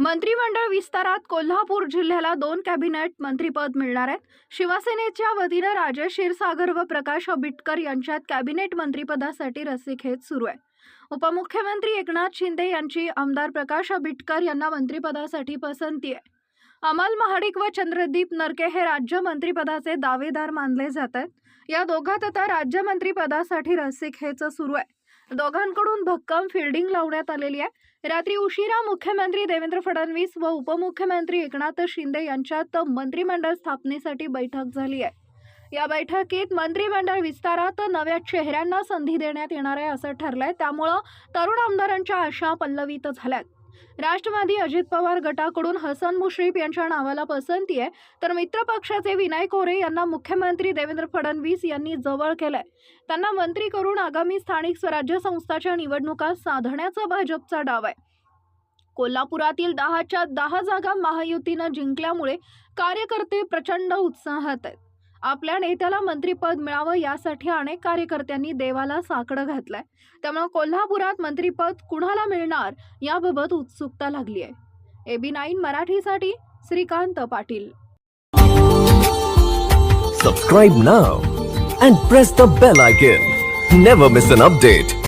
मंत्रिमंडळ विस्तारात कोल्हापूर जिल्ह्याला दोन कॅबिनेट मंत्रीपद मिळणार आहेत. शिवसेनेच्या वतीनं राजेश क्षीरसागर व प्रकाश आंबेडकर यांच्यात कॅबिनेट मंत्रिपदासाठी रस्सीखेच सुरू आहे. उपमुख्यमंत्री एकनाथ शिंदे यांची आमदार प्रकाश आंबेडकर यांना मंत्रिपदासाठी पसंती आहे. अमल महाडिक व चंद्रदीप नरके हे राज्य मंत्रिपदाचे दावेदार मानले जात आहेत. या दोघात आता राज्यमंत्रीपदासाठी रस्सीखेच सुरू आहे. दोघांकडून भक्कम फिल्डिंग लावण्यात आलेली आहे. रात्री उशिरा मुख्यमंत्री देवेंद्र फडणवीस व उपमुख्यमंत्री एकनाथ शिंदे यांच्यात मंत्रिमंडळ स्थापनेसाठी बैठक झाली आहे. या बैठकीत मंत्रिमंडळ विस्तारात नव्या चेहऱ्यांना संधी देण्यात येणार आहे असं ठरलंय. त्यामुळं तरुण आमदारांच्या आशा पल्लवित झाल्यात. राष्ट्रवादी अजित पवार गटाकडून हसन मुश्रीफ यांच्या नावाला पसंती आहे. तर मित्र पक्षाचे विनय कोरे यांना मुख्यमंत्री देवेंद्र फडणवीस यांनी जवळ केलंय. त्यांना मंत्री करून आगामी स्थानिक स्वराज्य संस्थाच्या निवडणुका साधण्याचा भाजपचा डाव आहे. कोल्हापुरातील दहाच्या दहा जागा महायुतीनं जिंकल्यामुळे कार्यकर्ते प्रचंड उत्साहात आहेत. आपल्या नेत्याला मंत्रीपद मिळावं यासाठी अनेक कार्यकर्त्यांनी देवाला साकडं घातलंय. त्यामुळे कोल्हापुरात मंत्रीपद कुणाला मिळणार याबाबत उत्सुकता लागली आहे एबी नाईन मराठीसाठी Shrikant Patil. Subscribe now and press the bell icon never miss an update